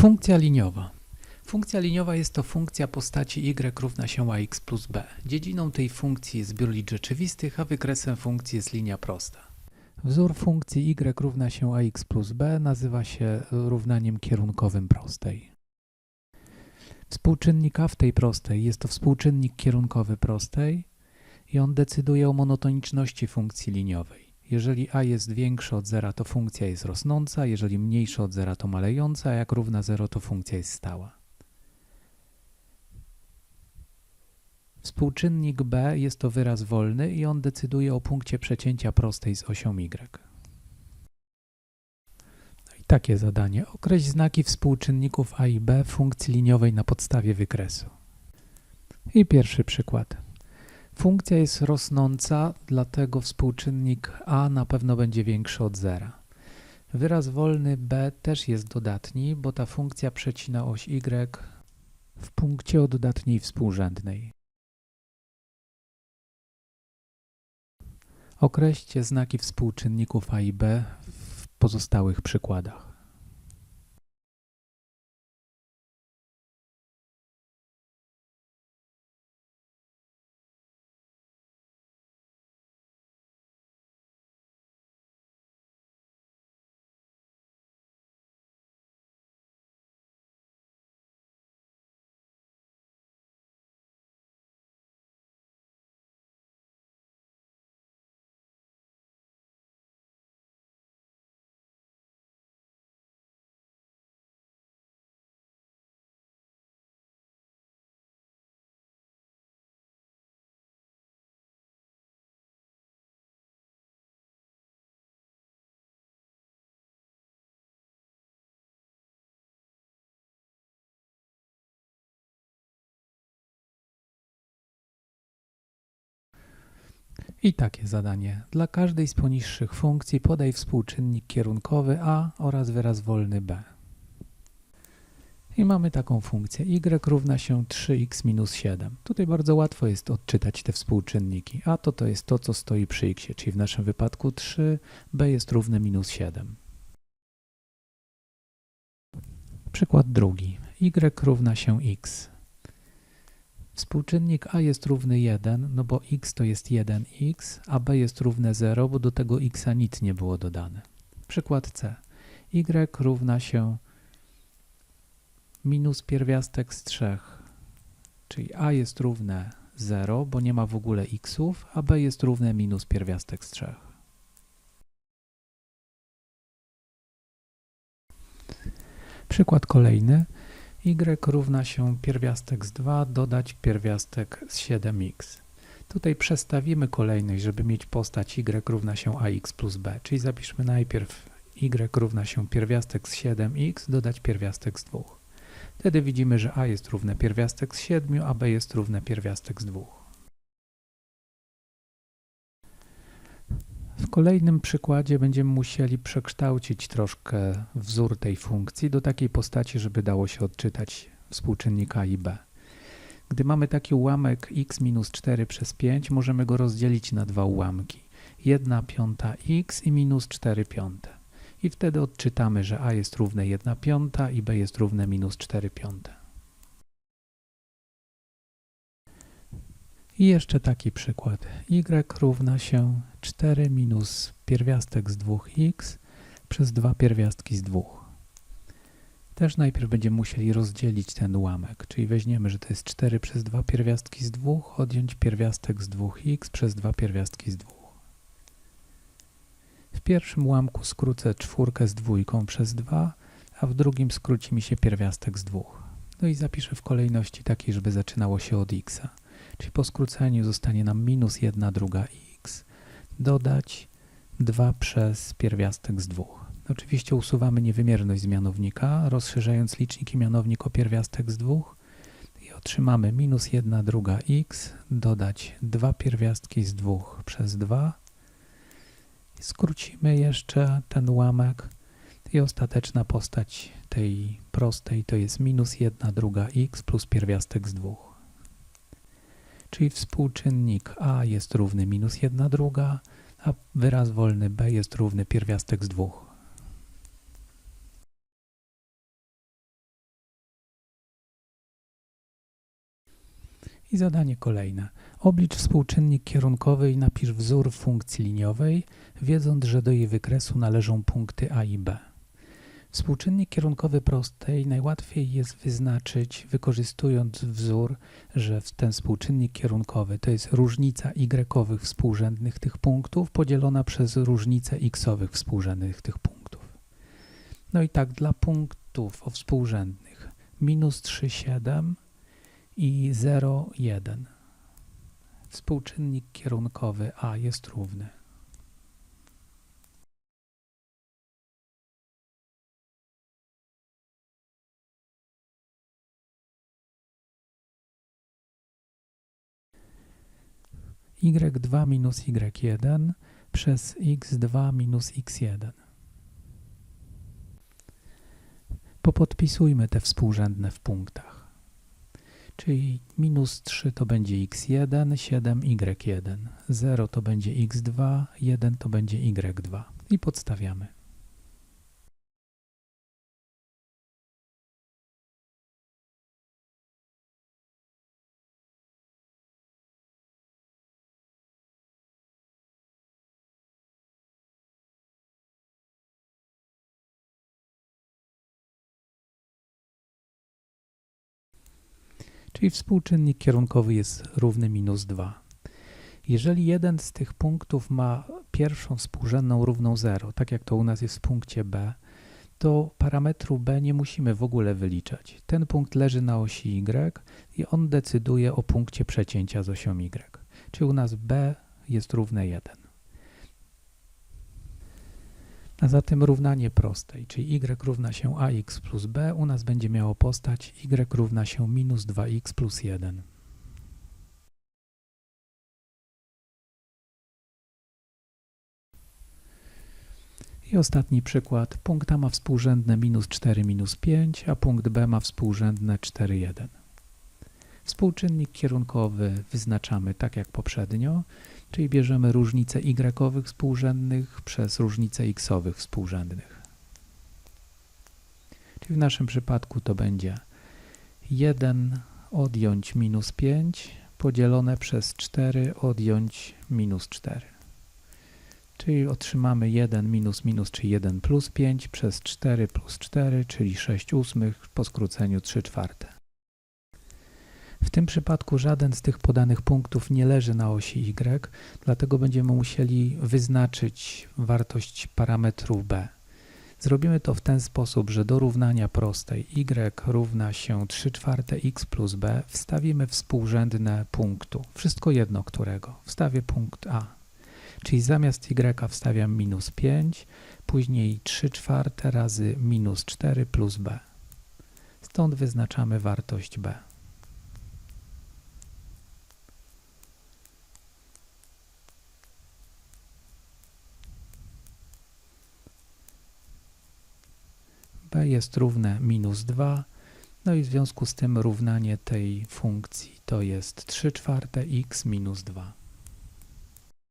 Funkcja liniowa. Funkcja liniowa jest to funkcja postaci y równa się ax plus b. Dziedziną tej funkcji jest zbiór liczb rzeczywistych, a wykresem funkcji jest linia prosta. Wzór funkcji y równa się ax plus b nazywa się równaniem kierunkowym prostej. Współczynnik a w tej prostej jest to współczynnik kierunkowy prostej i on decyduje o monotoniczności funkcji liniowej. Jeżeli a jest większe od zera, to funkcja jest rosnąca, jeżeli mniejsze od zera, to malejąca, a jak równa 0, to funkcja jest stała. Współczynnik b jest to wyraz wolny i on decyduje o punkcie przecięcia prostej z osią y. No i takie zadanie. Określ znaki współczynników a i b funkcji liniowej na podstawie wykresu. I pierwszy przykład. Funkcja jest rosnąca, dlatego współczynnik a na pewno będzie większy od zera. Wyraz wolny b też jest dodatni, bo ta funkcja przecina oś y w punkcie oddatniej współrzędnej. Określcie znaki współczynników a i b w pozostałych przykładach. I takie zadanie. Dla każdej z poniższych funkcji podaj współczynnik kierunkowy a oraz wyraz wolny b. I mamy taką funkcję y równa się 3x minus 7. Tutaj bardzo łatwo jest odczytać te współczynniki. a to to jest to, co stoi przy x, czyli w naszym wypadku 3, b jest równe minus 7. Przykład drugi. y równa się x. Współczynnik a jest równy 1, no bo x to jest 1x, a b jest równe 0, bo do tego x nic nie było dodane. Przykład c. y równa się minus pierwiastek z 3, czyli a jest równe 0, bo nie ma w ogóle xów, a b jest równe minus pierwiastek z 3. Przykład kolejny y równa się pierwiastek z 2 dodać pierwiastek z 7x. Tutaj przestawimy kolejność, żeby mieć postać y równa się ax plus b, czyli zapiszmy najpierw y równa się pierwiastek z 7x dodać pierwiastek z 2. Wtedy widzimy, że a jest równe pierwiastek z 7, a b jest równe pierwiastek z 2. W kolejnym przykładzie będziemy musieli przekształcić troszkę wzór tej funkcji do takiej postaci, żeby dało się odczytać współczynnika i b. Gdy mamy taki ułamek x minus 4 przez 5, możemy go rozdzielić na dwa ułamki. 1 piąta x i minus 4 piąte. I wtedy odczytamy, że a jest równe 1 piąta i b jest równe minus 4 piąte. I jeszcze taki przykład. y równa się 4 minus pierwiastek z 2x przez 2 pierwiastki z 2. Też najpierw będziemy musieli rozdzielić ten ułamek, czyli weźmiemy, że to jest 4 przez 2 pierwiastki z 2, odjąć pierwiastek z 2x przez 2 pierwiastki z 2. W pierwszym ułamku skrócę czwórkę z dwójką przez 2, a w drugim skróci mi się pierwiastek z 2. No i zapiszę w kolejności takiej, żeby zaczynało się od x. Czyli po skróceniu zostanie nam minus 1 druga x dodać 2 przez pierwiastek z 2. Oczywiście usuwamy niewymierność z mianownika, rozszerzając licznik i mianownik o pierwiastek z 2 i otrzymamy minus 1 druga x dodać 2 pierwiastki z 2 przez 2. Skrócimy jeszcze ten ułamek i ostateczna postać tej prostej to jest minus 1 druga x plus pierwiastek z 2 czyli współczynnik a jest równy minus 1 druga, a wyraz wolny b jest równy pierwiastek z 2. I zadanie kolejne. Oblicz współczynnik kierunkowy i napisz wzór funkcji liniowej, wiedząc, że do jej wykresu należą punkty A i B. Współczynnik kierunkowy prostej najłatwiej jest wyznaczyć wykorzystując wzór, że ten współczynnik kierunkowy to jest różnica y współrzędnych tych punktów podzielona przez różnicę x-owych współrzędnych tych punktów. No i tak dla punktów o współrzędnych minus 3,7 i 0,1 współczynnik kierunkowy A jest równy. Y2 minus y1 przez x2 minus x1. Popodpisujmy te współrzędne w punktach. Czyli minus 3 to będzie x1, 7 y1, 0 to będzie x2, 1 to będzie y2 i podstawiamy. Czyli współczynnik kierunkowy jest równy minus 2. Jeżeli jeden z tych punktów ma pierwszą współrzędną równą 0, tak jak to u nas jest w punkcie B, to parametru B nie musimy w ogóle wyliczać. Ten punkt leży na osi Y i on decyduje o punkcie przecięcia z osią Y. Czyli u nas B jest równe 1. A zatem równanie prostej, czyli y równa się ax plus b, u nas będzie miało postać y równa się minus 2x plus 1. I ostatni przykład. Punkt A ma współrzędne minus 4, minus 5, a punkt B ma współrzędne 4, 1. Współczynnik kierunkowy wyznaczamy tak jak poprzednio, czyli bierzemy różnicę y współrzędnych przez różnicę x-owych współrzędnych. Czyli w naszym przypadku to będzie 1 odjąć minus 5 podzielone przez 4 odjąć minus 4. Czyli otrzymamy 1 minus minus, czyli 1 plus 5 przez 4 plus 4, czyli 6 ósmych po skróceniu 3 czwarte. W tym przypadku żaden z tych podanych punktów nie leży na osi y, dlatego będziemy musieli wyznaczyć wartość parametru b. Zrobimy to w ten sposób, że do równania prostej y równa się 3 czwarte x plus b wstawimy współrzędne punktu, wszystko jedno którego. Wstawię punkt a, czyli zamiast y wstawiam minus 5, później 3 czwarte razy minus 4 plus b. Stąd wyznaczamy wartość b. b jest równe minus 2, no i w związku z tym równanie tej funkcji to jest 3 czwarte x minus 2.